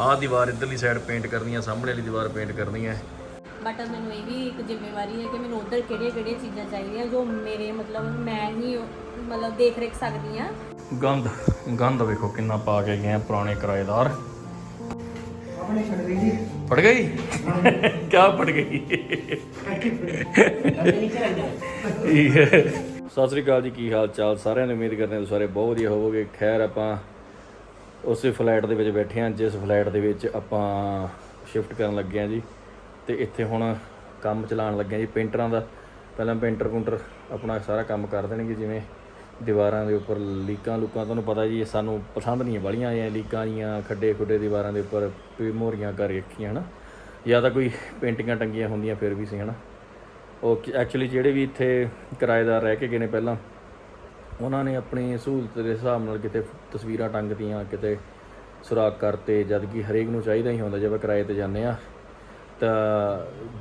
ਆਹ ਦੀਵਾਰ ਇਧਰਲੀ side paint ਕਰਨੀ ਆ ਸਾਹਮਣੇ ਵਾਲੀ ਦੀਵਾਰ ਪੇਂਟ ਕਰਨੀ ਹੈ ਬਟ ਮੈਨੂੰ ਇਹ ਵੀ ਇੱਕ ਜ਼ਿੰਮੇਵਾਰੀ ਹੈ ਕਿ ਮੈਨੂੰ ਉਧਰ ਕਿਹੜੀਆਂ ਕਿਹੜੀਆਂ ਚੀਜ਼ਾਂ ਚਾਹੀਦੀਆਂ ਜੋ ਮੇਰੇ ਮਤਲਬ ਮੈਂ ਹੀ ਉਹ- ਮਤਲਬ ਦੇਖ ਰੇਖ ਸਕਦੀ ਆ ਗੰਦ ਗੰਦ ਵੇਖੋ ਕਿੰਨਾ ਪਾ ਕੇ ਗਏ ਆ ਪੁਰਾਣੇ ਕਿਰਾਏਦਾਰ। ਪੜ ਗਈ ਕਿਆ ਪੜ ਗਈ। ਸਤਿ ਸ੍ਰੀ ਅਕਾਲ ਜੀ ਕੀ ਹਾਲ ਚਾਲ ਸਾਰਿਆਂ ਨੇ ਉਮੀਦ ਕਰਦੇ ਹਾਂ ਸਾਰੇ ਬਹੁਤ ਵਧੀਆ ਹੋਵੋਗੇ। ਖੈਰ ਆਪਾਂ ਉਸੇ ਫਲੈਟ ਦੇ ਵਿੱਚ ਬੈਠੇ ਹਾਂ, ਜਿਸ ਫਲੈਟ ਦੇ ਵਿੱਚ ਆਪਾਂ ਸ਼ਿਫਟ ਕਰਨ ਲੱਗੇ ਹਾਂ ਜੀ। ਤੇ ਇੱਥੇ ਹੁਣ ਕੰਮ ਚਲਾਉਣ ਲੱਗੇ ਹਾਂ ਜੀ ਪੇਂਟਰਾਂ ਦਾ। ਪਹਿਲਾਂ ਪੇਂਟਰ ਕੁੰਟਰ ਆਪਣਾ ਸਾਰਾ ਕੰਮ ਕਰ ਦੇਣਗੇ, ਜਿਵੇਂ ਦੀਵਾਰਾਂ ਦੇ ਉੱਪਰ ਲੀਕਾਂ ਲੁਕਾਂ, ਤੁਹਾਨੂੰ ਪਤਾ ਜੀ ਸਾਨੂੰ ਪਸੰਦ ਨਹੀਂ ਵਾਲੀਆਂ ਆਈਆਂ, ਲੀਕਾਂ ਜੀਆਂ ਖੱਡੇ ਖੁੱਡੇ ਦੀਵਾਰਾਂ ਦੇ ਉੱਪਰ ਵੀ ਮੋਹਰੀਆਂ ਕਰ ਰੱਖੀਆਂ, ਹਨਾ। ਜਾਂ ਤਾਂ ਕੋਈ ਪੇਂਟਿੰਗਾਂ ਟੰਗੀਆਂ ਹੁੰਦੀਆਂ, ਫਿਰ ਵੀ ਸੀ, ਹਨਾ। ਉਹ ਐਕਚੁਅਲੀ ਜਿਹੜੇ ਵੀ ਇੱਥੇ ਕਿਰਾਏਦਾਰ ਰਹਿ ਕੇ ਗਏ ਨੇ ਪਹਿਲਾਂ ਉਹਨਾਂ ਨੇ ਆਪਣੀ ਸਹੂਲਤ ਦੇ ਹਿਸਾਬ ਨਾਲ ਕਿਤੇ ਤਸਵੀਰਾਂ ਟੰਗਦੀਆਂ ਕਿਤੇ ਸੁਰਾਖ ਕਰਤੇ ਜਦ ਕਿ ਹਰੇਕ ਨੂੰ ਚਾਹੀਦਾ ਹੀ ਹੁੰਦਾ, ਜੇ ਆਪਾਂ ਕਿਰਾਏ ਤੇ ਜਾਂਦੇ ਆ ਤਾਂ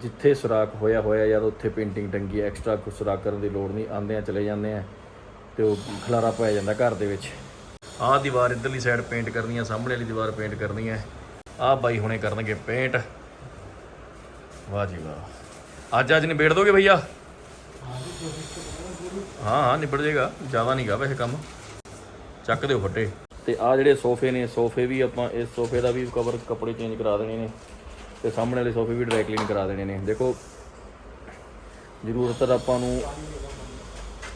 ਜਿੱਥੇ ਸੁਰਾਖ ਹੋਇਆ ਹੋਇਆ ਯਾਰ, ਉੱਥੇ ਪੇਂਟਿੰਗ ਟੰਗੀ ਐਕਸਟਰਾ ਕੁਝ ਸੁਰਾਖ ਕਰਨ ਦੀ ਲੋੜ ਨਹੀਂ, ਆਉਂਦੇ ਆ ਚਲੇ ਜਾਂਦੇ ਆ ਤੇ ਉਹ ਖਲਾਰਾ ਪਾਇਆ ਜਾਂਦਾ ਘਰ ਦੇ ਵਿੱਚ। ਆਹ ਦੀਵਾਰ ਇਧਰਲੀ ਸਾਈਡ ਪੇਂਟ ਕਰਨੀ ਆ ਸਾਹਮਣੇ ਵਾਲੀ ਦੀਵਾਰ ਪੇਂਟ ਕਰਨੀ ਹੈ ਆਹ ਬਾਈ ਹੁਣੇ ਕਰਨਗੇ ਪੇਂਟ ਵਾਹ ਜੀ ਵਾਹ। ਅੱਜ ਅੱਜ ਨਿਬੇੜ ਦੋਗੇ ਭਈਆ? ਹਾਂ ਹਾਂ, ਨਿਬੜ ਜਾਏਗਾ। ਜ਼ਿਆਦਾ ਨਹੀਂਗਾ ਵੈਸੇ ਕੰਮ। ਚੱਕ ਦਿਓ ਫੱਟੇ। ਤੇ ਆ ਜਿਹੜੇ ਸੋਫੇ ਨੇ, ਸੋਫੇ ਵੀ ਆਪਾਂ ਇਸ ਸੋਫੇ ਦਾ ਵੀ ਕਵਰ ਕੱਪੜੇ ਚੇਂਜ ਕਰਾ ਦੇਣੇ ਨੇ। ਤੇ ਸਾਹਮਣੇ ਵਾਲੇ ਸੋਫੇ ਵੀ ਡਰਾਈ ਕਲੀਨ ਕਰਾ ਦੇਣੇ ਨੇ। ਦੇਖੋ, ਜ਼ਰੂਰਤ ਤਾਂ ਆਪਾਂ ਨੂੰ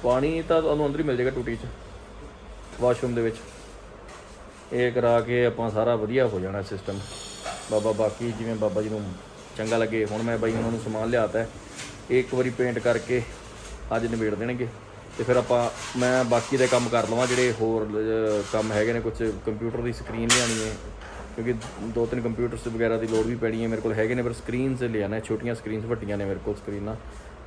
ਪਾਣੀ ਤਾਂ ਤੁਹਾਨੂੰ ਅੰਦਰ ਹੀ ਮਿਲ ਜਾਏਗਾ ਟੂਟੀ 'ਚ, ਵਾਸ਼ਰੂਮ ਦੇ ਵਿੱਚ। ਇਹ ਕਰਾ ਕੇ ਆਪਾਂ ਸਾਰਾ ਵਧੀਆ ਹੋ ਜਾਣਾ ਸਿਸਟਮ ਬਾਬਾ ਬਾਕੀ ਜਿਵੇਂ ਬਾਬਾ ਜੀ ਨੂੰ ਚੰਗਾ ਲੱਗੇ, ਹੁਣ ਮੈਂ ਬਾਈ ਉਹਨਾਂ ਨੂੰ ਸਮਾਨ ਲਿਆਤਾ ਹੈ। ਇਹ ਇੱਕ ਵਾਰੀ ਪੇਂਟ ਕਰਕੇ ਅੱਜ ਨਿਬੇੜ ਦੇਣਗੇ। ਤੇ ਫਿਰ ਆਪਾਂ, ਮੈਂ ਬਾਕੀ ਦੇ ਕੰਮ ਕਰ ਲਵਾਂ, ਜਿਹੜੇ ਹੋਰ ਕੰਮ ਹੈਗੇ ਨੇ ਕੁਝ ਕੰਪਿਊਟਰ ਦੀ ਸਕਰੀਨ ਲਿਆਣੀ ਹੈ। ਕਿਉਂਕਿ ਦੋ ਤਿੰਨ ਕੰਪਿਊਟਰਸ ਵਗੈਰਾ ਦੀ ਲੋੜ ਵੀ ਪੈਣੀ ਹੈ ਮੇਰੇ ਕੋਲ, ਹੈਗੇ ਨੇ, ਪਰ ਸਕਰੀਨਸ ਲਿਆਣਾ ਛੋਟੀਆਂ ਸਕਰੀਨਸ ਵੱਡੀਆਂ ਨੇ ਮੇਰੇ ਕੋਲ ਸਕਰੀਨਾਂ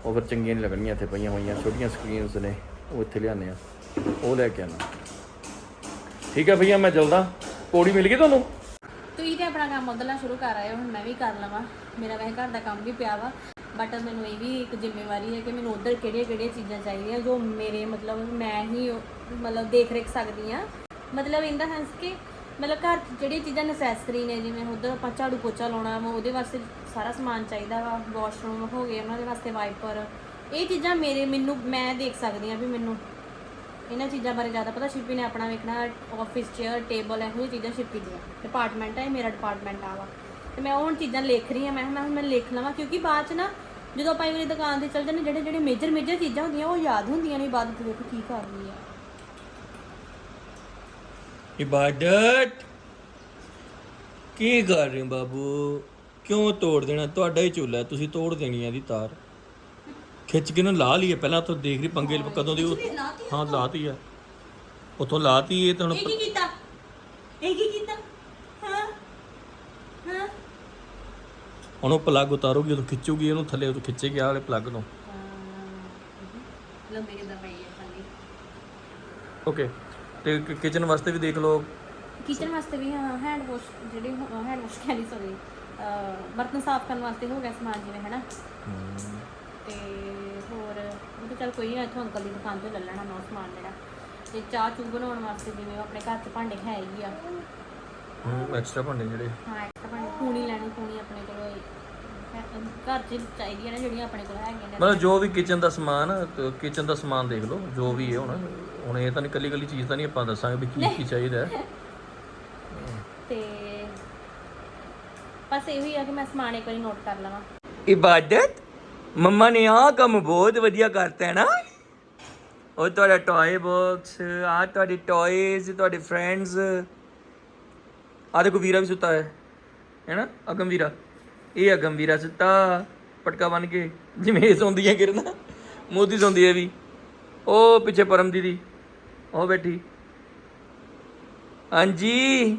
ਉਹ ਫਿਰ ਚੰਗੀਆਂ ਨਹੀਂ ਲੱਗਣੀਆਂ ਇੱਥੇ ਪਈਆਂ ਹੋਈਆਂ, ਛੋਟੀਆਂ ਸਕਰੀਨਸ ਨੇ, ਉਹ ਇੱਥੇ ਲਿਆਣੇ ਆ। ਉਹ ਲੈ ਕੇ ਆਣਾ ਠੀਕ ਹੈ ਭਈਆ, ਮੈਂ ਚਲਦਾ। ਪੌੜੀ ਮਿਲ ਗਈ ਤੁਹਾਨੂੰ? ਤੁਸੀਂ ਤੇ ਆਪਣਾ ਕੰਮ ਉਧਰਲਾ ਸ਼ੁਰੂ ਕਰ ਆਏ ਹੋ, ਹੁਣ ਮੈਂ ਵੀ ਕਰ ਲਵਾਂ। ਮੇਰਾ ਵੈਸੇ ਘਰ ਦਾ ਕੰਮ ਵੀ ਪਿਆ ਵਾ। ਬਟ ਮੈਨੂੰ ਇਹ ਵੀ ਇੱਕ ਜ਼ਿੰਮੇਵਾਰੀ ਹੈ ਕਿ ਮੈਨੂੰ ਉਧਰ ਕਿਹੜੀਆਂ ਕਿਹੜੀਆਂ ਚੀਜ਼ਾਂ ਚਾਹੀਦੀਆਂ ਜੋ ਮੇਰੇ ਮਤਲਬ ਮੈਂ ਹੀ ਮਤਲਬ ਦੇਖ ਰੇਖ ਸਕਦੀ ਆ ਮਤਲਬ ਇਨ ਦਾ ਸੈਂਸ ਕਿ ਮਤਲਬ ਘਰ 'ਚ ਜਿਹੜੀਆਂ ਚੀਜ਼ਾਂ ਨੈਸੈਸਰੀ ਨੇ, ਜਿਵੇਂ ਉਧਰ ਆਪਾਂ ਝਾੜੂ ਪੋਚਾ ਲਾਉਣਾ ਵਾ, ਉਹਦੇ ਵਾਸਤੇ ਸਾਰਾ ਸਮਾਨ ਚਾਹੀਦਾ ਵਾ ਵਾਸ਼ਰੂਮ ਹੋ ਗਏ, ਉਹਨਾਂ ਦੇ ਵਾਸਤੇ ਵਾਈਪਰ ਇਹ ਚੀਜ਼ਾਂ ਮੇਰੇ, ਮੈਨੂੰ, ਮੈਂ ਦੇਖ ਸਕਦੀ ਆ ਵੀ ਮੈਨੂੰ ਇਹਨਾਂ ਚੀਜ਼ਾਂ ਬਾਰੇ ਜ਼ਿਆਦਾ ਪਤਾ। ਸ਼ਿਪੀ ਨੇ ਆਪਣਾ ਵੇਖਣਾ ਆਫਿਸ ਚੇਅਰ ਟੇਬਲ ਇਹੋ ਜਿਹੀ ਚੀਜ਼ਾਂ ਸ਼ਿਪੀ ਦੀਆਂ। ਡਿਪਾਰਟਮੈਂਟ ਹੈ ਇਹ ਮੇਰਾ ਡਿਪਾਰਟਮੈਂਟ ਆ ਵਾ। ਤੇ ਮੈਂ ਉਹ ਹੁਣ ਚੀਜ਼ਾਂ ਲਿਖ ਰਹੀ ਹਾਂ, ਮੈਂ ਕਿਹਾ, ਮੈਂ ਮੈਂ ਲਿਖ ਲਵਾਂ, ਕਿਉਂਕਿ ਬਾਅਦ ਚ ਨਾ ਜਦੋਂ ਆਪਾਂ ਇਹ ਦੁਕਾਨ ਤੇ ਚੱਲ ਜਾਂਦੇ ਜਿਹੜੇ ਜਿਹੜੇ ਮੇਜਰ ਮੇਜਰ ਚੀਜ਼ਾਂ ਹੁੰਦੀਆਂ ਉਹ ਯਾਦ ਹੁੰਦੀਆਂ ਨਹੀਂ ਬਾਅਦ ਵਿੱਚ ਕੀ ਕਰਨੀ ਆ ਇਬਾਦਤ। ਕੀ ਕਰ ਰਹੇ ਹੋ ਬਾਬੂ? ਕਿਉਂ ਤੋੜ ਦੇਣਾ? ਤੁਹਾਡਾ ਹੀ ਝੂਲਾ ਹੈ, ਤੁਸੀਂ ਤੋੜ ਦੇਣੀ ਹੈ ਦੀ ਤਾਰ। ਖਿੱਚ ਕੇ ਨਾ ਲਾ ਲਈਏ ਪਹਿਲਾਂ ਤੋਂ ਦੇਖ ਰਹੀ ਪੰਗੇ ਕਦੋਂ ਦੀ ਉਹ- ਹਾਂ ਲਾਤੀ ਆ ਉਥੋਂ ਲਾਤੀ ਇਹ ਤਾਂ ਹੁਣ ਇਹ ਕੀ ਕੀਤਾ ਇਹ ਕੀ ਕੀਤਾ ਹਾਂ ਹਾਂ ਹੁਣ ਉਹ ਪਲੱਗ ਉਤਾਰੋਗੀ ਉਦੋਂ ਖਿੱਚੂਗੀ ਇਹਨੂੰ ਥੱਲੇ ਉਦੋਂ ਖਿੱਚੇਗੀ ਆਹ ਵਾਲੇ ਪਲੱਗ ਨੂੰ। ਲੰਬੇ ਕਿਦਾਂ ਪਈ ਹੈ ਖਾਲੀ। ਓਕੇ ਤੇ ਕਿਚਨ ਵਾਸਤੇ ਵੀ ਦੇਖ ਲਓ। ਕਿਚਨ ਵਾਸਤੇ ਵੀ ਹਾਂ ਹੈਂਡ ਵਾਸ਼ ਜਿਹੜੇ ਹੈਂਡ ਵਾਸ਼ ਕਹਿੰਦੀ ਸੌਰੀ ਬਰਤਨ ਸਾਫ਼ ਕਰਨ ਵਾਸਤੇ ਹੋ ਗਿਆ ਸਮਾਨ ਜਿਵੇਂ ਹੈਨਾ? ਤੇ ਹੋਰ ਉਹ ਤਾਂ ਚੱਲ ਕੋਈ ਨਹੀਂ ਇੱਥੋਂ ਅੰਕਲ ਦੀ ਦੁਕਾਨ ਤੋਂ ਲੈ ਲੈਣਾ ਉਹ ਸਮਾਨ ਮੇਰਾ ਤੇ ਚਾਹ ਚੂ ਬਣਾਉਣ ਵਾਸਤੇ ਜਿਵੇਂ ਆਪਣੇ ਘਰ 'ਚ ਭਾਂਡੇ ਹੈ ਹੀ ਆ। ਹੂੰ ਐਕਸਟਰਾ ਭਾਂਡੇ ਜਿਹੜੇ। ਹਾਂ ਐਕਸਟਰਾ ਭਾਂਡੇ ਪੂਣੀ ਲੈਣੀ ਪੂਣੀ ਆਪਣੇ ਕੋਲ। ਘਰ 'ਚ ਚਾਹੀਦੀਆਂ ਨੇ ਜਿਹੜੀਆਂ ਆਪਣੇ ਕੋਲ ਹੈਗੀਆਂ ਨੇ। ਮਤਲਬ ਜੋ ਵੀ ਕਿਚਨ ਦਾ ਸਮਾਨ ਕਿਚਨ ਦਾ ਸਮਾਨ ਦੇਖ ਲਓ ਜੋ ਵੀ ਹੈ ਹੁਣ ਹੁਣ ਇਹ ਤਾਂ ਨਹੀਂ ਕੱਲੀ ਕੱਲੀ ਚੀਜ਼ ਤਾਂ ਨਹੀਂ ਆਪਾਂ ਦੱਸਾਂਗੇ ਵੀ ਕੀ ਕੀ ਚਾਹੀਦਾ। ਹੈ ਤੇ ਬਸ ਇਹ ਹੀ ਆ ਕਿ ਮੈਂ ਸਮਾਨ ਇੱਕ ਵਾਰੀ ਨੋਟ ਕਰ ਲਵਾਂ। ਇਬਾਦਤ? ਮੰਮਾ ਨੇ ਆਹ ਕੰਮ ਬਹੁਤ ਵਧੀਆ ਕਰਤਾ ਹੈ ਨਾ। ਉਹ ਤੁਹਾਡਾ ਟੌਏ ਬਾਕਸ ਆ ਤੁਹਾਡੇ ਟੌਏਜ਼ ਤੁਹਾਡੇ ਫਰੈਂਡਸ ਆ ਦੇਖੋ ਵੀਰਾ ਵੀ ਸੁੱਤਾ ਹੈ ਹੈਨਾ ਅਗਮ ਵੀਰਾ ਇਹ ਆ ਵੀਰਾ ਸੁੱਤਾ ਪਟਕਾ ਬਨ ਕੇ। ਜਿਵੇਂ ਇਹ ਸੌਂਦੀ ਹੈ ਕਿਰਨ, ਮੋਦੀ ਸੌਂਦੀ ਹੈ ਵੀ। ਉਹ ਪਿੱਛੇ ਪਰਮ ਦੀਦੀ, ਉਹ ਬੈਠੀ। ਹਾਂਜੀ।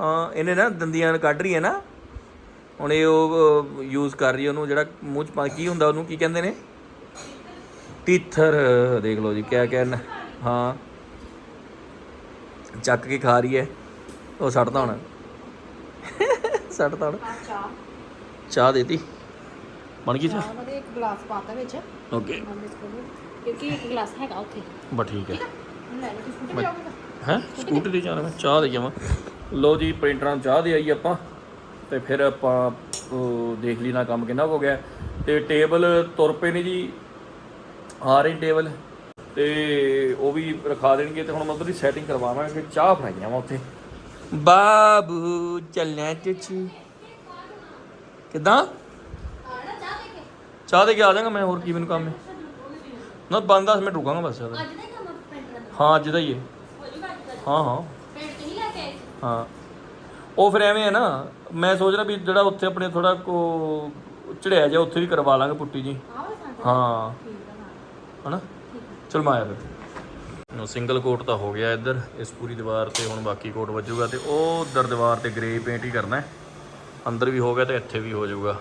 ਹਾਂ, ਇਹਨੇ ਨਾ ਦੰਦੀਆਂ ਕੱਢ ਰਹੀ ਹੈ ਨਾ। ਹੁਣ ਇਹ ਉਹ ਯੂਜ਼ ਕਰ ਰਹੀ ਉਹਨੂੰ, ਜਿਹੜਾ ਮੂੰਹ ਚ ਪਾ ਕੀ ਹੁੰਦਾ ਉਹਨੂੰ, ਕੀ ਕਹਿੰਦੇ ਨੇ? ਤੀਥਰ, ਦੇਖ ਲਓ ਜੀ, ਕਿਆ ਕਹਿਣਾ। ਹਾਂ। ਚੱਕ ਕੇ ਖਾ ਰਹੀ ਹੈ। ਉਹ ਸੜਦਾ ਹੁਣ। ਸੜਦਾ ਹੁਣ। ਚਾਹ। ਚਾਹ ਦੇਤੀ। ਬਣ ਗਈ ਚਾਹ? ਚਾਹ ਉਹਦੇ ਇੱਕ ਗਲਾਸ ਪਾਤਾ ਵਿੱਚ। ਓਕੇ। ਕਿਉਂਕਿ ਇੱਕ ਗਲਾਸ ਹੈਗਾ ਉੱਥੇ। ਬਸ ਠੀਕ ਹੈ। ਲੈ ਲਓ ਤੁਸੀਂ ਸਕੂਟਰ ਜਾਓਗੇ ਹੈ? ਸਕੂਟਰ ਤੇ ਜਾਣਾ ਮੈਂ ਚਾਹ ਦੇ ਜਾਵਾਂ ਲੋ ਜੀ ਪ੍ਰਿੰਟਰਾਂ ਨੂੰ ਚਾਹ ਦੇ ਆਈ ਆਪਾਂ। ਤੇ ਫਿਰ ਆਪਾਂ ਉਹ ਦੇਖ ਲਈ ਨਾ ਕੰਮ ਕਿੰਨਾ ਕੁ ਹੋ ਗਿਆ। ਤੇ ਟੇਬਲ ਤੁਰ ਪਏ ਨੇ ਜੀ। ਆ ਰਹੀ ਟੇਬਲ। ਤੇ ਉਹ ਵੀ ਰਖਾ ਦੇਣਗੇ ਤੇ ਹੁਣ ਮੈਂ ਉਧਰ ਦੀ ਸੈਟਿੰਗ ਕਰਵਾਵਾਂਗੇ ਚਾਹ ਬਣਾਈਆਂ ਵਾ ਉੱਥੇ। ਬਾਬੂ ਚੱਲਿਆ ਚਚੀ ਕਿਦਾਂ? ਚਾਹ ਦੇ ਕੇ ਆ ਜਾਗਾ ਮੈਂ ਹੋਰ ਕੀ ਮੈਨੂੰ ਕੰਮ ਹੈ? ਨਾ 5-10 ਮਿੰਟ ਰੁਕਾਂਗਾ ਬਸ ਅੱਜ ਦਾ ਹੀ ਅੱਜ ਦਾ ਹੀ ਹੈ। ਹਾਂ ਹਾਂ? ਹਾਂ। ਉਹ ਫਿਰ ਐਵੇਂ ਹੈ ਨਾ ਮੈਂ ਸੋਚ ਰਿਹਾ ਵੀ ਜਿਹੜਾ ਉੱਥੇ ਆਪਣੇ ਥੋੜਾ ਕੋ ਚੜਿਆ ਜਾ ਉੱਥੇ ਵੀ ਕਰਵਾ ਲਾਂਗੇ ਪੁੱਟੀ ਜੀ। ਹਾਂ। ਹਨਾ? ਚਲ ਮੈਂ ਆਇਆ ਫਿਰ। ਸਿੰਗਲ ਕੋਟ ਤਾਂ ਹੋ ਗਿਆ ਇੱਧਰ, ਇਸ ਪੂਰੀ ਦੀਵਾਰ ਤੇ ਹੁਣ ਬਾਕੀ ਕੋਟ ਵੱਜੂਗਾ ਤੇ ਉਹ ਉਧਰ ਦੀਵਾਰ ਤੇ ਗ੍ਰੇ ਪੇਂਟ ਹੀ ਕਰਨਾ ਹੈ। ਅੰਦਰ ਵੀ ਹੋ ਗਿਆ ਤੇ ਇੱਥੇ ਵੀ ਹੋ ਜਾਊਗਾ।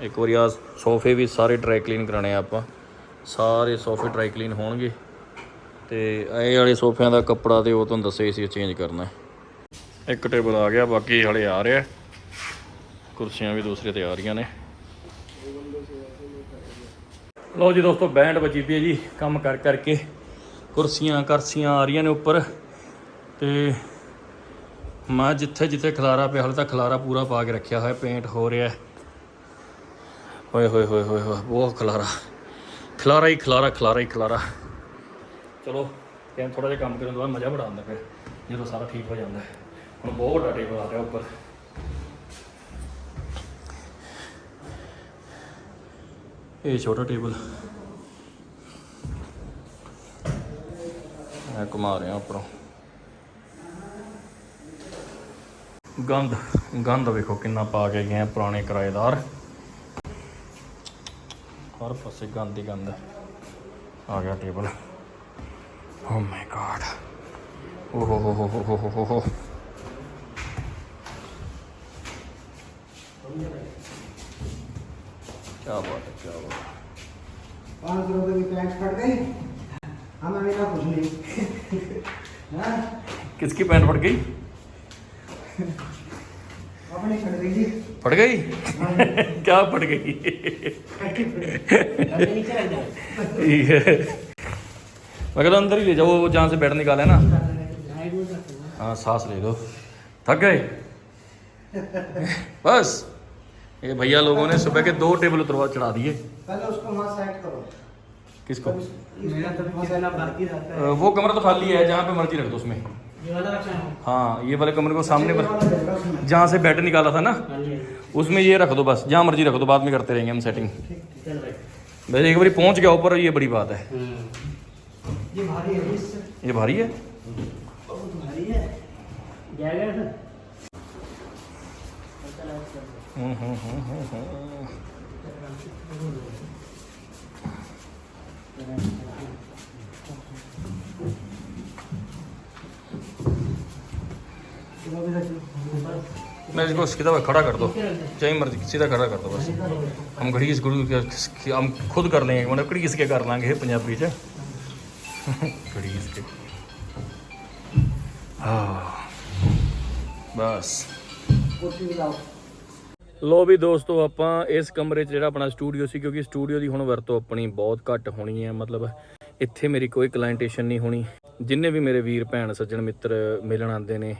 ਇੱਕ ਵਾਰੀ ਆ ਸੋਫੇ ਵੀ ਸਾਰੇ ਡਰਾਈ ਕਲੀਨ ਕਰਾਣੇ ਆ ਆਪਾਂ। ਸਾਰੇ ਸੋਫੇ ਡਰਾਈ ਕਲੀਨ ਹੋਣਗੇ। ਤੇ ਇਹ ਵਾਲੇ ਸੋਫਿਆਂ ਦਾ ਕੱਪੜਾ ਤੇ ਉਹ ਤੁਹਾਨੂੰ ਦੱਸਿਆ ਸੀ ਚੇਂਜ ਕਰਨਾ ਇੱਕ ਟੇਬਲ ਆ ਗਿਆ, ਬਾਕੀ ਹਲੇ ਆ ਰਿਹਾ ਕੁਰਸੀਆਂ ਵੀ ਦੂਸਰੇ ਤੇ ਆ ਰਹੀਆਂ ਨੇ। ਲਓ ਜੀ ਦੋਸਤੋ, ਬੈਂਡ ਵੱਜੀ ਪਈ ਹੈ ਜੀ, ਕੰਮ ਕਰ ਕਰਕੇ। ਕੁਰਸੀਆਂ, ਕਰਸੀਆਂ ਆ ਰਹੀਆਂ ਨੇ ਉੱਪਰ। ਤੇ ਮੈਂ ਜਿੱਥੇ ਜਿੱਥੇ ਖਲਾਰਾ ਪਿਆ, ਹਾਲੇ ਤਾਂ ਖਲਾਰਾ ਪੂਰਾ ਪਾ ਕੇ ਰੱਖਿਆ ਹੋਇਆ ਪੇਂਟ ਹੋ ਰਿਹਾ ਹੈ। ਓਏ ਹੋਏ ਹੋਏ ਹੋਏ ਹੋਏ, ਬਹੁਤ ਖਲਾਰਾ। ਖਲਾਰਾ ਹੀ ਖਲਾਰਾ ਖਲਾਰਾ ਹੀ ਖਲਾਰਾ। ਚਲੋ ਟਾਈਮ ਥੋੜਾ ਜਿਹਾ ਕੰਮ ਕਰਨ ਤੋਂ ਬਾਅਦ ਮਜ਼ਾ ਬੜਾ ਆਉਂਦਾ ਫਿਰ, ਜਦੋਂ ਸਾਰਾ ਠੀਕ ਹੋ ਜਾਂਦਾ। ਹੁਣ ਬਹੁਤ ਵੱਡਾ ਟੇਬਲ ਆ ਰਿਹਾ ਉੱਪਰ। ਇਹ ਛੋਟਾ ਟੇਬਲ। ਮੈਂ ਘੁਮਾ ਰਿਹਾ ਉੱਪਰੋਂ। ਗੰਦ ਗੰਦ ਵੇਖੋ ਕਿੰਨਾ ਪਾ ਕੇ ਗਏ ਆ ਪੁਰਾਣੇ ਕਿਰਾਏਦਾਰ। ਹਰ ਪਾਸੇ ਗੰਦ ਹੀ ਗੰਦ। ਆ ਗਿਆ ਟੇਬਲ। ਓ ਮਾਈ ਗॉड ਓ ਹੋ ਹੋ ਹੋ ਹੋ ਹੋ ਹੋ ਹੋ ਕੀ ਬਾਤ। पाँच सौ रुपये की पैंट फट गई। हमें मिला कुछ नहीं। हाँ? किसकी पैंट फट गई? अपनी फट गई फट गई? क्या फट गई? ठीक है। मैं कहता अंदर ही ले जाओ वो जहाँ से बेड निकाला है ना। हाँ सांस ले लो। थक गए? बस। ये भैया लोगों ने सुबह के दो टेबल उतरवा चढ़ा दिए। पहले उसको वहाँ सेट करो। किसको? मेरा तो मसाला बाकी रहता अ, वो कमरा तो खाली है जहाँ पे मर्ज़ी रख दो उसमें। ये वाला रखना है। हाँ ये वाले कमरे को सामने पर जहाँ से बेड निकाला था ना उसमें ये रख दो बस जहाँ मर्ज़ी रख दो बाद में करते रहेंगे हम सेटिंग वैसे एक बार पहुँच गया ऊपर ये बड़ी बात है। ये भारी है इससे ये भारी है? बहुत भारी है। हम्म, हम्म, हम्म, हम्म, मैं इसको सीधा खड़ा कर दो चाहे मर्जी सीधा खड़ा कर दो बस हम घड़ी इस गुरु के- हम खुद कर लेंगे मतलब घड़ी इसके कर लांगे पंजाबी च घड़ी इसके हाँ बस कोटी भी लाओ ਲੋ ਵੀ ਦੋਸਤੋ, ਆਪਾਂ ਇਸ ਕਮਰੇ 'ਚ ਜਿਹੜਾ ਆਪਣਾ ਸਟੂਡੀਓ ਸੀ, ਕਿਉਂਕਿ ਸਟੂਡੀਓ ਦੀ ਹੁਣ ਵਰਤੋਂ ਆਪਣੀ ਬਹੁਤ ਘੱਟ ਹੋਣੀ ਹੈ। ਮਤਲਬ ਇੱਥੇ ਮੇਰੀ ਕੋਈ ਕਲਾਇੰਟੇਸ਼ਨ ਨਹੀਂ ਹੋਣੀ। ਜਿੰਨੇ ਵੀ ਮੇਰੇ ਵੀਰ, ਭੈਣ, ਸੱਜਣ, ਮਿੱਤਰ ਮਿਲਣ ਆਉਂਦੇ ਨੇ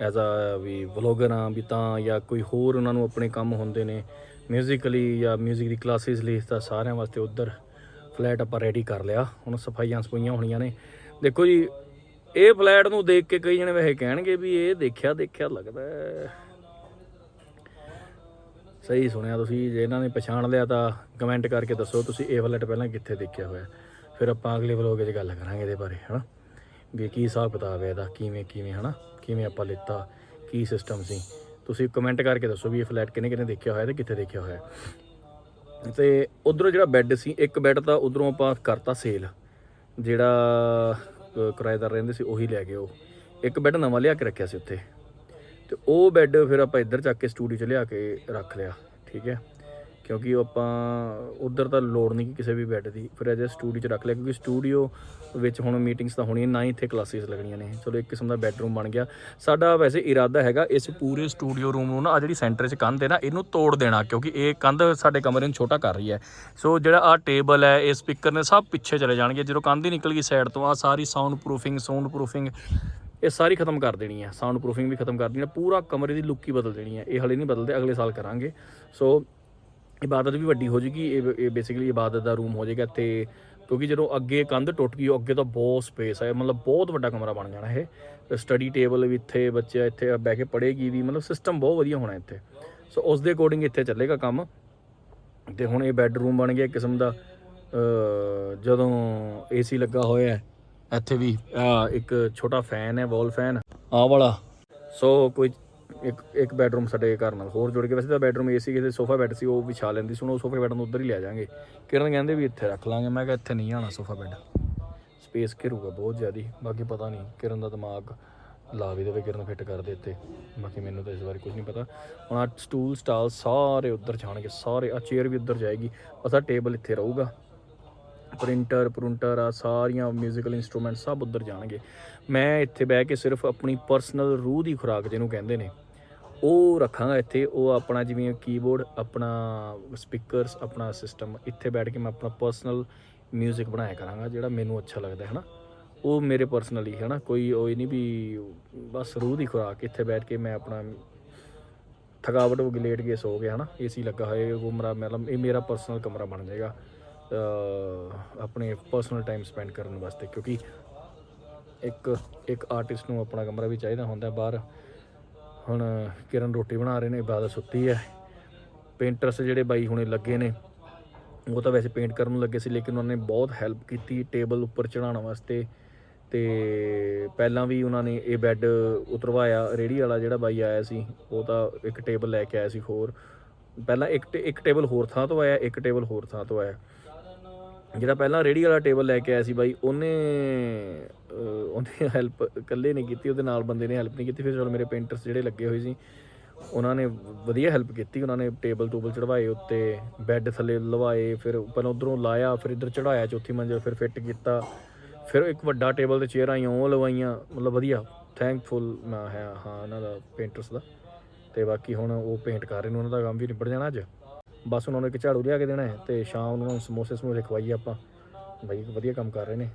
ਐਜ਼ ਆ ਵੀ ਵਲੋਗਰ ਆ ਵੀ ਤਾਂ ਜਾਂ ਕੋਈ ਹੋਰ ਉਹਨਾਂ ਨੂੰ ਆਪਣੇ ਕੰਮ ਹੁੰਦੇ ਨੇ ਮਿਊਜ਼ੀਕਲੀ ਜਾਂ ਮਿਊਜ਼ਿਕ ਦੀ ਕਲਾਸਿਸ ਲਈ, ਤਾਂ ਸਾਰਿਆਂ ਵਾਸਤੇ ਉਧਰ ਫਲੈਟ ਆਪਾਂ ਰੈਡੀ ਕਰ ਲਿਆ। ਹੁਣ ਸਫਾਈਆਂ ਸਫਾਈਆਂ ਹੋਣੀਆਂ ਨੇ। ਦੇਖੋ ਜੀ, ਇਹ ਫਲੈਟ ਨੂੰ ਦੇਖ ਕੇ ਕਈ ਜਣੇ ਵੈਸੇ ਕਹਿਣਗੇ ਵੀ ਇਹ ਦੇਖਿਆ ਦੇਖਿਆ ਲੱਗਦਾ ਸਹੀ ਸੁਣਿਆ ਤੁਸੀਂ, ਜੇ ਇਹਨਾਂ ਨੇ ਪਛਾਣ ਲਿਆ ਤਾਂ ਕਮੈਂਟ ਕਰਕੇ ਦੱਸੋ, ਤੁਸੀਂ ਇਹ ਫਲੈਟ ਪਹਿਲਾਂ ਕਿੱਥੇ ਦੇਖਿਆ ਹੋਇਆ? ਫਿਰ ਆਪਾਂ ਅਗਲੇ ਵਲੋਗ 'ਚ ਗੱਲ ਕਰਾਂਗੇ ਇਹਦੇ ਬਾਰੇ, ਹਨਾ? ਵੀ ਕੀ ਹਿਸਾਬ ਕਿਤਾਬ ਹੈ ਇਹਦਾ, ਕਿਵੇਂ ਕਿਵੇਂ, ਹਨਾ? ਕਿਵੇਂ ਆਪਾਂ ਲਿੱਤਾ, ਕੀ ਸਿਸਟਮ ਸੀ? ਤੁਸੀਂ ਕਮੈਂਟ ਕਰਕੇ ਦੱਸੋ ਵੀ ਇਹ ਫਲੈਟ ਕਿਹਨੇ ਕਿਹਨੇ ਦੇਖਿਆ ਹੋਇਆ ਤੇ ਕਿੱਥੇ ਦੇਖਿਆ ਹੋਇਆ ਤੇ ਉਧਰੋਂ ਜਿਹੜਾ ਬੈੱਡ ਸੀ, ਇੱਕ ਬੈੱਡ ਤਾਂ ਉਧਰੋਂ ਆਪਾਂ ਕਰਤਾ ਸੇਲ ਜਿਹੜਾ ਕਿਰਾਏਦਾਰ ਰਹਿੰਦੇ ਸੀ, ਉਹੀ ਲੈ ਗਏ ਉਹ। ਇੱਕ ਬੈੱਡ ਨਵਾਂ ਲਿਆ ਕੇ ਰੱਖਿਆ ਸੀ ਉੱਥੇ। ਤੇ ਉਹ ਬੈੱਡ ਫਿਰ ਆਪਾਂ ਇੱਧਰ ਚੱਕ ਕੇ ਸਟੂਡੀਓ 'ਚ ਲਿਆ ਕੇ ਰੱਖ ਲਿਆ, ਠੀਕ ਹੈ? ਕਿਉਂਕਿ ਉਹ ਆਪਾਂ ਉਧਰ ਤਾਂ ਲੋੜ ਨਹੀਂ ਕਿਸੇ ਵੀ ਬੈੱਡ ਦੀ, ਫਿਰ ਅਜੇ ਸਟੂਡੀਓ 'ਚ ਰੱਖ ਲਿਆ, ਕਿਉਂਕਿ ਸਟੂਡੀਓ ਵਿੱਚ ਹੁਣ ਮੀਟਿੰਗਸ ਤਾਂ ਹੋਣੀਆਂ, ਨਾ ਹੀ ਇੱਥੇ ਕਲਾਸਿਸ ਲੱਗਣੀਆਂ ਨੇ। ਚਲੋ ਇੱਕ ਕਿਸਮ ਦਾ ਬੈੱਡਰੂਮ ਬਣ ਗਿਆ। ਸਾਡਾ ਵੈਸੇ ਇਰਾਦਾ ਹੈਗਾ ਇਸ ਪੂਰੇ ਸਟੂਡੀਓ ਰੂਮ ਨੂੰ ਨਾ ਆ ਜਿਹੜੀ ਸੈਂਟਰ 'ਚ ਕੰਧ ਹੈ ਨਾ, ਇਹਨੂੰ ਤੋੜ ਦੇਣਾ, ਕਿਉਂਕਿ ਇਹ ਕੰਧ ਸਾਡੇ ਕਮਰੇ ਨੂੰ ਛੋਟਾ ਕਰ ਰਹੀ ਹੈ। ਸੋ ਜਿਹੜਾ ਆ ਟੇਬਲ ਹੈ, ਇਹ ਸਪੀਕਰ ਨੇ ਸਭ ਪਿੱਛੇ ਚਲੇ ਜਾਣਗੇ। ਜਦੋਂ ਕੰਧ ਹੀ ਨਿਕਲ ਗਈ ਸਾਈਡ ਤੋਂ ਆ ਸਾਰੀ ਸਾਊਂਡ ਪ੍ਰੂਫਿੰਗ ਸਾਊਂਡ ਪ੍ਰੂਫਿੰਗ ਇਹ ਸਾਰੀ ਖਤਮ ਕਰ ਦੇਣੀ ਹੈ ਸਾਊਂਡ ਪ੍ਰੂਫਿੰਗ ਵੀ ਖਤਮ ਕਰ ਦੇਣੀ ਹੈ ਪੂਰਾ ਕਮਰੇ ਦੀ ਲੁੱਕ ਹੀ ਬਦਲ ਦੇਣੀ ਹੈ ਇਹ ਹਲੇ ਨਹੀਂ ਬਦਲਦੇ ਅਗਲੇ ਸਾਲ ਕਰਾਂਗੇ। ਸੋ ਇਬਾਦਤ ਵੀ ਵੱਡੀ ਹੋ ਜੇਗੀ ਇਹ ਇਹ ਬੇਸਿਕਲੀ ਇਬਾਦਤ ਦਾ ਰੂਮ ਹੋ ਜਾਏਗਾ ਤੇ ਕਿਉਂਕਿ ਜਦੋਂ ਅੱਗੇ ਕੰਧ ਟੁੱਟ ਗਈ ਉਹ ਅੱਗੇ ਤਾਂ ਬਹੁਤ ਸਪੇਸ ਹੈ ਮਤਲਬ ਬਹੁਤ ਵੱਡਾ ਕਮਰਾ ਬਣ ਜਾਣਾ ਇਹ। ਸਟੱਡੀ ਟੇਬਲ ਵੀ ਇੱਥੇ ਬੱਚੇ ਇੱਥੇ ਬਹਿ ਕੇ ਪੜ੍ਹੇਗੀ ਵੀ ਮਤਲਬ ਸਿਸਟਮ ਬਹੁਤ ਵਧੀਆ ਹੋਣਾ ਇੱਥੇ। ਸੋ ਉਸ ਦੇ ਅਕੋਰਡਿੰਗ ਇੱਥੇ ਚੱਲੇਗਾ ਕੰਮ। ਤੇ ਹੁਣ ਇਹ ਬੈੱਡਰੂਮ ਬਣ ਗਿਆ ਇੱਕ ਕਿਸਮ ਦਾ ਅ, ਜਦੋਂ ਏਸੀ ਲੱਗਾ ਹੋਇਆ ਹੈ ਇੱਥੇ ਵੀ। ਇੱਕ ਛੋਟਾ ਫੈਨ ਹੈ ਵਾਲ ਫੈਨ ਆਹ ਵਾਲਾ। ਸੋ ਕੋਈ ਇੱਕ ਇੱਕ ਬੈਡਰੂਮ ਸਾਡੇ ਘਰ ਨਾਲ ਹੋਰ ਜੁੜ ਕੇ ਵੈਸੇ ਤਾਂ ਬੈਡਰੂਮ ਏਸੀ ਕਿਸੇ ਸੋਫਾ ਬੈੱਡ ਸੀ ਉਹ ਵਿਛਾ ਲੈਂਦੀ ਸੀ ਹੁਣ ਉਹ ਸੋਫਾ ਬੈੱਡ ਨੂੰ ਉੱਧਰ ਹੀ ਲੈ ਜਾਾਂਗੇ। ਕਿਰਨ ਕਹਿੰਦੇ ਵੀ ਇੱਥੇ ਰੱਖ ਲਾਂਗੇ। ਮੈਂ ਕਿਹਾ ਇੱਥੇ ਨਹੀਂ ਆਣਾ ਸੋਫਾ ਬੈੱਡ ਸਪੇਸ ਘਿਰੂਗਾ ਬਹੁਤ ਜ਼ਿਆਦੀ। ਬਾਕੀ ਪਤਾ ਨਹੀਂ ਕਿਰਨ ਦਾ ਦਿਮਾਗ ਲਾ ਵੀ ਦੇਵੇ ਕਿਰਨ ਫਿੱਟ ਕਰ ਦੇ ਇੱਥੇ। ਬਾਕੀ ਮੈਨੂੰ ਤਾਂ ਇਸ ਬਾਰੇ ਕੁਝ ਨਹੀਂ ਪਤਾ। ਹੁਣ ਆ ਸਟੂਲ ਸਟਾਲ ਸਾਰੇ ਉੱਧਰ ਜਾਣਗੇ ਸਾਰੇ। ਆ ਚੇਅਰ ਵੀ ਉੱਧਰ ਜਾਏਗੀ। ਅਸਾ ਟੇਬਲ ਇੱਥੇ ਰਹੂਗਾ। ਪ੍ਰਿੰਟਰ ਪ੍ਰਿੰਟਰ ਆ, ਸਾਰੀਆਂ ਮਿਊਜ਼ੀਕਲ ਇਨਸਟਰੂਮੈਂਟ ਸਭ ਉੱਧਰ ਜਾਣਗੇ। ਮੈਂ ਇੱਥੇ ਬਹਿ ਕੇ ਸਿਰਫ ਆਪਣੀ ਪਰਸਨਲ ਰੂਹ ਦੀ ਖੁਰਾਕ ਜਿਹਨੂੰ ਕਹਿੰਦੇ ਨੇ, ਉਹ ਰੱਖਾਂਗਾ ਇੱਥੇ। ਉਹ ਆਪਣਾ ਜਿਵੇਂ ਕੀਬੋਰਡ ਆਪਣਾ ਸਪੀਕਰਸ ਆਪਣਾ ਸਿਸਟਮ ਇੱਥੇ ਬੈਠ ਕੇ ਮੈਂ ਆਪਣਾ ਪਰਸਨਲ 뮤직 ਬਣਾਇਆ ਕਰਾਂਗਾ, ਜਿਹੜਾ ਮੈਨੂੰ ਅੱਛਾ ਲੱਗਦਾ ਹੈ ਨਾ ਉਹ ਮੇਰੇ ਪਰਸਨਲੀ ਹੈ ਨਾ ਕੋਈ ਉਹ ਨਹੀਂ ਵੀ ਬਸ ਰੂਹ ਦੀ ਖੁਰਾਕ, ਇੱਥੇ ਬੈਠ ਕੇ ਮੈਂ ਆਪਣਾ ਥਕਾਵਟ ਹੋ ਗਈ, ਲੇਟ ਕੇ ਸੋ ਗਿਆ ਹਨਾ? ਏਸੀ ਲੱਗਾ ਹੋਇਆ ਉਹ ਮੇਰਾ ਮਤਲਬ ਇਹ ਮੇਰਾ ਪਰਸਨਲ ਕਮਰਾ ਬਣ ਜਾਏਗਾ। ਆਪਣੇ ਪਰਸਨਲ ਟਾਈਮ ਸਪੈਂਡ ਕਰਨ ਵਾਸਤੇ, ਕਿਉਂਕਿ ਇੱਕ ਇੱਕ ਆਰਟਿਸਟ ਨੂੰ ਆਪਣਾ ਕਮਰਾ ਵੀ ਚਾਹੀਦਾ ਹੁੰਦਾ ਬਾਹਰ। ਹੁਣ ਕਿਰਨ ਰੋਟੀ ਬਣਾ ਰਹੇ ਨੇ ਇਬਾਦਤ ਸੁੱਤੀ ਹੈ। ਪੇਂਟਰਸ ਜਿਹੜੇ ਬਾਈ ਹੁਣੇ ਲੱਗੇ ਨੇ, ਉਹ ਤਾਂ ਵੈਸੇ ਪੇਂਟ ਕਰਨ ਨੂੰ ਲੱਗੇ ਸੀ, ਲੇਕਿਨ ਉਹਨਾਂ ਨੇ ਬਹੁਤ ਹੈਲਪ ਕੀਤੀ ਟੇਬਲ ਉੱਪਰ ਚੜਾਉਣ ਵਾਸਤੇ। ਤੇ ਪਹਿਲਾਂ ਵੀ ਉਹਨਾਂ ਨੇ ਇਹ ਬੈੱਡ ਉਤਰਵਾਇਆ ਰੇੜੀ ਵਾਲਾ ਜਿਹੜਾ ਬਾਈ ਆਇਆ ਸੀ, ਉਹ ਤਾਂ ਇੱਕ ਟੇਬਲ ਲੈ ਕੇ ਆਇਆ ਸੀ ਹੋਰ। ਪਹਿਲਾਂ ਇੱਕ ਟੇ- ਇੱਕ ਟੇਬਲ ਹੋਰ ਥਾਂ ਤੋਂ ਆਇਆ, ਇੱਕ ਟੇਬਲ ਹੋਰ ਥਾਂ ਤੋਂ ਆਇਆ। ਜਿਹੜਾ ਪਹਿਲਾਂ ਰੇੜੀ ਵਾਲਾ ਟੇਬਲ ਲੈ ਕੇ ਆਇਆ ਸੀ ਬਾਈ ਉਹਨੇ ਅਹ, ਉਹਨੇ ਹੈਲਪ ਇਕੱਲੇ ਨਹੀਂ ਕੀਤੀ ਉਹਦੇ ਨਾਲ ਬੰਦੇ ਨੇ ਹੈਲਪ ਨਹੀਂ ਕੀਤੀ ਫਿਰ ਚਲੋ ਮੇਰੇ ਪੇਂਟਰਸ ਜਿਹੜੇ ਲੱਗੇ ਹੋਏ ਸੀ ਉਹਨਾਂ ਨੇ ਵਧੀਆ ਹੈਲਪ ਕੀਤੀ ਉਹਨਾਂ ਨੇ ਟੇਬਲ ਟੂਬਲ ਚੜਵਾਏ ਉੱਤੇ ਬੈੱਡ ਥੱਲੇ ਲਵਾਏ ਫਿਰ ਪਹਿਲਾਂ ਉਧਰੋਂ ਲਾਇਆ ਫਿਰ ਇੱਧਰ ਚੜਾਇਆ ਚੌਥੀ ਮੰਜ਼ਿਲ ਫਿਰ ਫਿੱਟ ਕੀਤਾ ਫਿਰ ਇੱਕ ਵੱਡਾ ਟੇਬਲ ਤੇ ਚੇਅਰਾਂ ਆਈਆਂ ਉਹ ਲਵਾਈਆਂ ਮਤਲਬ ਵਧੀਆ ਥੈਂਕਫੁਲ ਮੈਂ ਹੈ ਹਾਂ ਇਹਨਾਂ ਦਾ ਪੇਂਟਰਸ ਦਾ ਤੇ ਬਾਕੀ ਹੁਣ ਉਹ ਪੇਂਟ ਕਰ ਰਹੇ ਨੇ ਉਹਨਾਂ ਦਾ ਕੰਮ ਵੀ ਨਿਬੜ ਜਾਣਾ ਅੱਜ। ਬਸ ਉਹਨਾਂ ਨੂੰ ਇੱਕ ਝਾੜੂ ਲਿਆ ਕੇ ਦੇਣਾ ਹੈ ਤੇ ਸ਼ਾਮ ਨੂੰ ਉਹਨਾਂ ਨੂੰ ਸਮੋਸੇ ਸਮੋਸੇ ਖਵਾਈਏ ਆਪਾਂ। ਬਾਈ ਵਧੀਆ ਕੰਮ ਕਰ ਰਹੇ ਨੇ।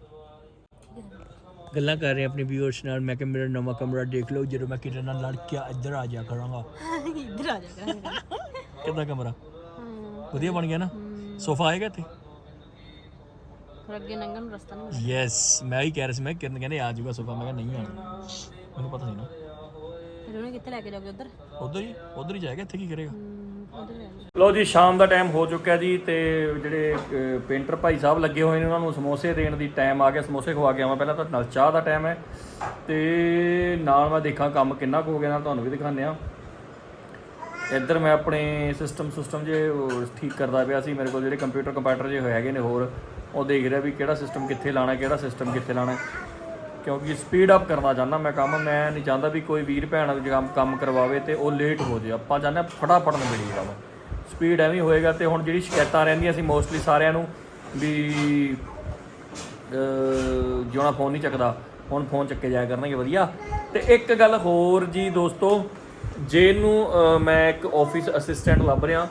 ਗੱਲਾਂ ਕਰ ਰਹੇ ਆਪਣੇ ਵਿਊਅਰਸ ਨਾਲ। ਮੈਂ ਕਿ ਮੇਰਾ ਨਵਾਂ ਕਮਰਾ ਦੇਖ ਲਓ ਜਦੋਂ ਮੈਂ ਕਿਰਨ ਨਾਲ ਲੜ ਕੇ ਇੱਧਰ ਆ ਜਾ ਕਰਾਂਗਾ। ਇੱਧਰ ਆ ਜਾਗਾ ਕਿੱਦਾਂ ਕਮਰਾ? ਵਧੀਆ ਬਣ ਗਿਆ ਨਾ? ਸੋਫਾ ਆਏਗਾ ਇੱਥੇ? ਅੱਗੇ ਲੰਘਣ ਨੂੰ ਰਸਤਾ ਨਹੀਂ ਯੈਸ ਮੈਂ ਹੀ ਕਹਿ ਰਿਹਾ ਸੀ ਮੈਂ ਕਿਰਨ ਕਹਿੰਦੇ ਆ ਜਾਊਗਾ ਸੋਫਾ। ਮੈਂ ਕਿਹਾ ਨਹੀਂ ਆਣਾ ਮੈਨੂੰ ਪਤਾ ਸੀ ਨਾ। ਫਿਰ ਉਹਨੇ ਕਿੱਥੇ ਲੈ ਕੇ ਜਾਓਗੇ ਉਧਰ? ਉਧਰ ਹੀ ਉਧਰ ਹੀ ਜਾਏਗਾ ਇੱਥੇ ਕੀ ਕਰੇਗਾ? ਲੈ ਲੋ ਜੀ, ਸ਼ਾਮ ਦਾ ਟਾਈਮ ਹੋ ਚੁੱਕਿਆ ਜੀ ਤੇ ਜਿਹੜੇ ਪੇਂਟਰ ਭਾਈ ਸਾਹਿਬ ਲੱਗੇ ਹੋਏ ਨੇ, ਉਹਨਾਂ ਨੂੰ ਸਮੋਸੇ ਦੇਣ ਦੀ ਟਾਈਮ ਆ ਗਿਆ। ਸਮੋਸੇ ਖਵਾ ਕੇ ਆਵਾਂ, ਪਹਿਲਾਂ ਤਾਂ ਨਾਲ ਚਾਹ ਦਾ ਟਾਈਮ ਹੈ। ਤੇ ਨਾਲ ਮੈਂ ਦੇਖਾਂ ਕੰਮ ਕਿੰਨਾ ਕੁ ਹੋ ਗਿਆ, ਨਾਲ ਤੁਹਾਨੂੰ ਵੀ ਦਿਖਾਉਂਦੇ ਆ ਇੱਧਰ ਮੈਂ ਆਪਣੇ ਸਿਸਟਮ ਸਿਸਟਮ ਜੇ ਠੀਕ ਕਰਦਾ ਪਿਆ ਸੀ, ਮੇਰੇ ਕੋਲ ਜਿਹੜੇ ਕੰਪਿਊਟਰ ਕੰਪਿਊਟਰ ਜੇ ਹੈਗੇ ਨੇ ਹੋਰ, ਉਹ ਦੇਖ ਰਿਹਾ ਵੀ ਕਿਹੜਾ ਸਿਸਟਮ ਕਿੱਥੇ ਲਾਣਾ, ਕਿਹੜਾ ਸਿਸਟਮ ਕਿੱਥੇ ਲਾਣਾ। ਕਿਉਂਕਿ ਸਪੀਡ ਅਪ ਕਰਨਾ ਚਾਹੁੰਦਾ ਮੈਂ ਕੰਮ, ਮੈਂ ਨਹੀਂ ਚਾਹੁੰਦਾ ਵੀ ਕੋਈ ਵੀਰ ਭੈਣ ਜੇ ਕੰਮ ਕੰਮ ਕਰਵਾਵੇ ਤੇ ਉਹ ਲੇਟ ਹੋ ਜੇ ਆਪਾਂ ਚਾਹੁੰਦੇ ਹਾਂ ਫਟਾਫਟ ਨਿਬੜੀ ਕੰਮ। ਸਪੀਡ ਐਵੇਂ ਹੋਏਗਾ ਤੇ ਹੁਣ ਜਿਹੜੀ ਸ਼ਿਕਾਇਤਾਂ ਰਹਿੰਦੀਆਂ ਸੀ ਮੋਸਟਲੀ ਸਾਰਿਆਂ ਨੂੰ ਵੀ ਜਿਉਣਾ ਫੋਨ ਨਹੀਂ ਚੱਕਦਾ, ਹੁਣ ਫੋਨ ਚੱਕੇ ਜਾਇਆ ਕਰਨਗੇ, ਵਧੀਆ। ਤੇ ਇੱਕ ਗੱਲ ਹੋਰ ਜੀ ਦੋਸਤੋ, ਜੇ ਨੂੰ ਮੈਂ ਇੱਕ ਆਫਿਸ ਅਸਿਸਟੈਂਟ ਲੱਭ ਰਿਹਾ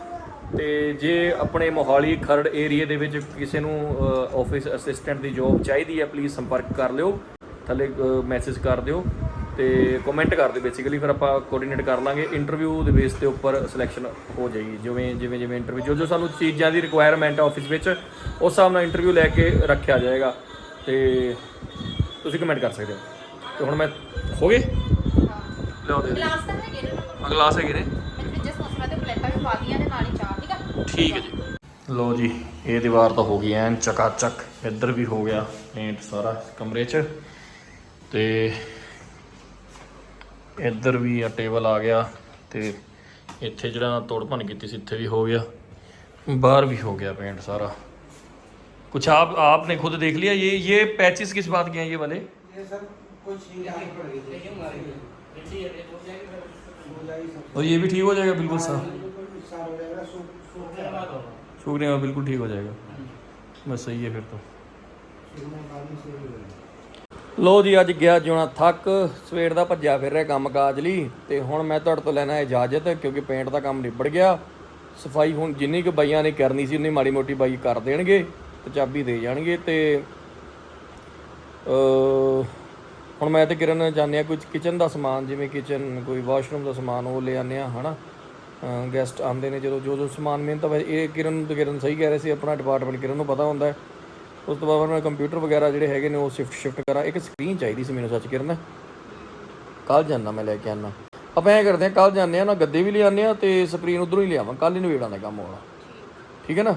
ਤੇ ਜੇ ਆਪਣੇ ਮੋਹਾਲੀ ਖਰੜ ਏਰੀਆ ਦੇ ਵਿੱਚ ਕਿਸੇ ਨੂੰ ਆਫਿਸ ਅਸਿਸਟੈਂਟ ਦੀ ਜੌਬ ਚਾਹੀਦੀ ਹੈ ਪਲੀਜ਼ ਸੰਪਰਕ ਕਰ ਲਿਓ। ਥੱਲੇ ਮੈਸੇਜ ਕਰ ਦਿਓ ਤੇ ਕਮੈਂਟ ਕਰ ਦਿਓ ਬੇਸਿਕਲੀ ਫਿਰ ਆਪਾਂ ਕੋਆਰਡੀਨੇਟ ਕਰ ਲਾਂਗੇ। ਇੰਟਰਵਿਊ ਦੇ ਬੇਸ ਤੇ ਉੱਪਰ ਸਿਲੈਕਸ਼ਨ ਹੋ ਜਾਏਗੀ। ਜਿਵੇਂ ਜਿਵੇਂ ਜਿਵੇਂ ਇੰਟਰਵਿਊ ਜੋ ਜੋ ਸਾਨੂੰ ਚੀਜ਼ਾਂ ਦੀ ਰਿਕੁਆਇਰਮੈਂਟ ਆਫਿਸ ਵਿੱਚ ਉਸ ਹਿਸਾਬ ਨਾਲ ਇੰਟਰਵਿਊ ਲੈ ਕੇ ਰੱਖਿਆ ਜਾਏਗਾ। ਤੇ ਤੁਸੀਂ ਕਮੈਂਟ ਕਰ ਸਕਦੇ ਹੋ। ਤੇ ਹੁਣ ਮੈਂ ਹੋ ਗਏ? ਲਿਆਓ ਦੇ ਗਲਾਸ ਤਾਂ ਹੈਗੇ ਨੇ। ਗਲਾਸ ਹੈਗੇ ਨੇ। ਮੈਂ ਵਿੱਚ ਸਮੋਸੇ ਤੇ ਪਲੇਟਾਂ ਵੀ ਪਾ ਦੀਆਂ ਤੇ ਨਾਲ ਹੀ ਚਾਹ ਠੀਕ ਆ? ਠੀਕ ਹੈ ਜੀ। ਲੋ ਜੀ ਇਹ ਦੀਵਾਰ ਤਾਂ ਹੋ ਗਈ ਐਨ ਚਕਾਚਕ। ਇੱਧਰ ਵੀ ਹੋ ਗਿਆ ਪੇਂਟ ਸਾਰਾ ਕਮਰੇ 'ਚ। ਤੇ ਇੱਧਰ ਵੀ ਆ ਟੇਬਲ ਆ ਗਿਆ ਤੇ ਇੱਥੇ ਜਿਹੜਾ ਤੋੜ ਭੰਨ ਕੀਤੀ ਸੀ ਇੱਥੇ ਵੀ ਹੋ ਗਿਆ ਬਾਹਰ भी हो गया पेंट सारा कुछ आप आपने खुद देख लिया ये ये पैचेस किस बात के हैं ये वाले ये सब कुछ यहाँ पड़ गई थी हो जाएगी सब और ये भी ठीक हो जाएगा बिल्कुल साफ बिल्कुल साफ हो जाएगा सूख सूख जाएगा सूखने का बिल्कुल ठीक हो जाएगा बस सही है फिर तो ਲੋ ਜੀ, ਅੱਜ ਗਿਆ ਜਿਉਣਾ ਥੱਕ, ਸਵੇਰ ਦਾ ਭੱਜਿਆ ਫਿਰ ਰਿਹਾ ਕੰਮ ਕਾਜ ਲਈ ਤੇ ਹੁਣ ਮੈਂ ਤੁਹਾਡੇ ਤੋਂ ਲੈਣਾ ਇਜਾਜ਼ਤ ਕਿਉਂਕਿ ਪੇਂਟ ਦਾ ਕੰਮ ਨਿਬੜ ਗਿਆ। ਸਫ਼ਾਈ ਹੁਣ ਜਿੰਨੀ ਕੁ ਬਾਈਆਂ ਨੇ ਕਰਨੀ ਸੀ, ਉਨੀ ਮਾੜੀ ਮੋਟੀ ਬਾਈ ਕਰ ਦੇਣਗੇ ਤੇ ਚਾਬੀ ਦੇ ਜਾਣਗੇ ਤੇ ਹੁਣ ਮੈਂ ਤੇ ਕਿਰਨ ਜਾਂਦੇ ਆ ਕੁਝ ਕਿਚਨ ਦਾ ਸਮਾਨ, ਜਿਵੇਂ ਕਿਚਨ ਕੋਈ ਵਾਸ਼ਰੂਮ ਦਾ ਸਮਾਨ ਉਹ ਲੈ ਆਉਂਦੇ ਆ ਹਨਾ? ਗੈਸਟ ਆਉਂਦੇ ਨੇ ਜਦੋਂ ਜੋ ਜੋ ਸਮਾਨ ਮਿਹਨਤ ਵੈਸੇ ਇਹ ਕਿਰਨ ਤੇ ਕਿਰਨ ਸਹੀ ਕਹਿ ਰਹੇ ਸੀ, ਆਪਣਾ ਡਿਪਾਰਟਮੈਂਟ ਕਿਰਨ ਨੂੰ ਪਤਾ ਹੁੰਦਾ ਹੈ। ਉਸ ਤੋਂ ਬਾਅਦ ਮੈਂ ਕੰਪਿਊਟਰ ਵਗੈਰਾ ਜਿਹੜੇ ਹੈਗੇ ਨੇ, ਉਹ ਸ਼ਿਫਟ ਸ਼ਿਫਟ ਕਰਾਂ ਇੱਕ ਸਕਰੀਨ ਚਾਹੀਦੀ ਸੀ ਮੈਨੂੰ ਸੱਚ ਕਿਰਨ। ਕੱਲ ਜਾਂਦਾ ਮੈਂ ਲੈ ਕੇ ਆਣਾ ਆਪਾਂ ਐਂ ਕਰਦੇ ਆ ਕੱਲ ਜਾਂਦੇ ਆ ਨਾ ਗੱਦੇ ਵੀ ਲਿਆਉਂਦੇ ਆ ਤੇ ਸਕਰੀਨ ਉਧਰੋਂ ਹੀ ਲਿਆਵਾਂ ਕੱਲ ਹੀ ਨਵੇੜਾਂ ਦਾ ਕੰਮ ਹੋਣਾ। ਠੀਕ ਹੈ ਨਾ?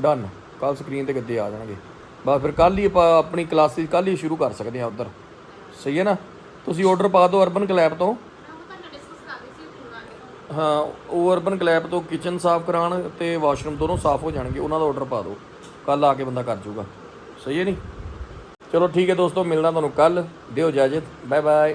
ਡਨ ਕੱਲ ਸਕਰੀਨ ਤੇ ਗੱਦੇ ਆ ਜਾਣਗੇ। ਬਸ ਫਿਰ ਕੱਲ ਹੀ ਆਪਾਂ ਆਪਣੀ ਕਲਾਸਿਸ ਕੱਲ ਹੀ ਸ਼ੁਰੂ ਕਰ ਸਕਦੇ ਆ ਉਧਰ। ਸਹੀ ਹੈ ਨਾ? ਤੁਸੀਂ ਆਰਡਰ ਪਾ ਦਿਓ ਅਰਬਨ ਕਲੈਬ ਤੋਂ। ਹਾਂ, ਉਹ ਅਰਬਨ ਕਲੈਬ ਤੋਂ ਕਿਚਨ ਸਾਫ਼ ਕਰਾਉਣ ਤੇ ਵਾਸ਼ਰੂਮ ਦੋਨੋਂ ਸਾਫ਼ ਹੋ ਜਾਣਗੇ, ਉਹਨਾਂ ਦਾ ਆਰਡਰ ਪਾ ਦਿਓ। ਕੱਲ ਆ ਕੇ ਬੰਦਾ ਕਰ ਜੂਗਾ। ਸਹੀ ਹੈ ਨਹੀਂ? ਚਲੋ ਠੀਕ ਹੈ ਦੋਸਤੋ ਮਿਲਣਾ ਤੁਹਾਨੂੰ ਕੱਲ ਦਿਓ ਇਜਾਜ਼ਤ। Bye bye